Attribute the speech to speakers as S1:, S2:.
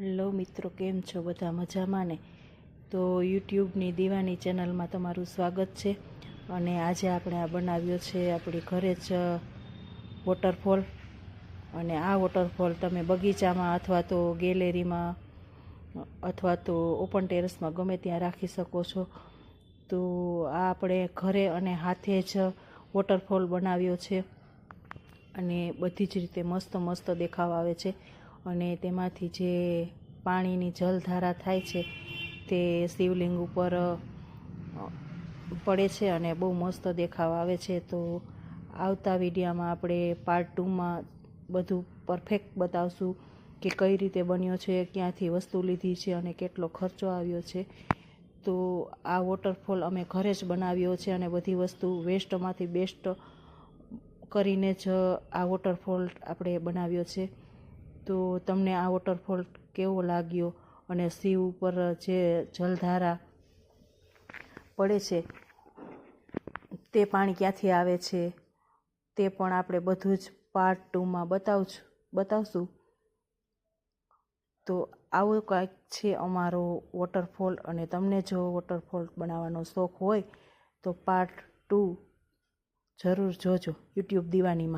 S1: Hello મિત્રો, કેમ છો? બધા મજામાં ને? તો યુટ્યુબની દીવાની ચેનલમાં તમારું સ્વાગત છે. અને આજે આપણે આ બનાવ્યો છે આપણી ઘરે જ વોટરફોલ. અને આ વોટરફોલ તમે બગીચામાં અથવા તો ગેલેરીમાં અથવા તો ઓપન ટેરેસમાં ગમે ત્યાં રાખી શકો છો. તો આ આપણે ઘરે અને હાથે જ વોટરફોલ બનાવ્યો છે. અને બધી જ રીતે મસ્ત મસ્ત દેખાવ આવે છે. અને તેમાંથી જે પાણીની જલધારા થાય છે, તે શિવલિંગ ઉપર પડે છે અને બહુ મસ્ત દેખાવ આવે છે. તો આવતા વિડીયામાં આપણે પાર્ટ ટુમાં બધું પરફેક્ટ બતાવશું કે કઈ રીતે બન્યો છે, ક્યાંથી વસ્તુ લીધી છે અને કેટલો ખર્ચો આવ્યો છે. તો આ વોટરફોલ અમે ઘરે જ બનાવ્યો છે અને બધી વસ્તુ વેસ્ટમાંથી બેસ્ટ કરીને જ આ વોટરફોલ આપણે બનાવ્યો છે. તો તમને આ વોટરફોલ કેવો લાગ્યો અને શિવ ઉપર જે જલધારા પડે છે, તે પાણી ક્યાંથી આવે છે, તે પણ આપણે બધું જ પાર્ટ ટુમાં બતાવશું બતાવશું. તો આવો કાંઈક છે અમારો વોટરફોલ અને તમને જો વોટરફોલ બનાવવાનો શોખ હોય તો પાર્ટ ટુ જરૂર જોજો યુટ્યુબ દીવાનીમાં.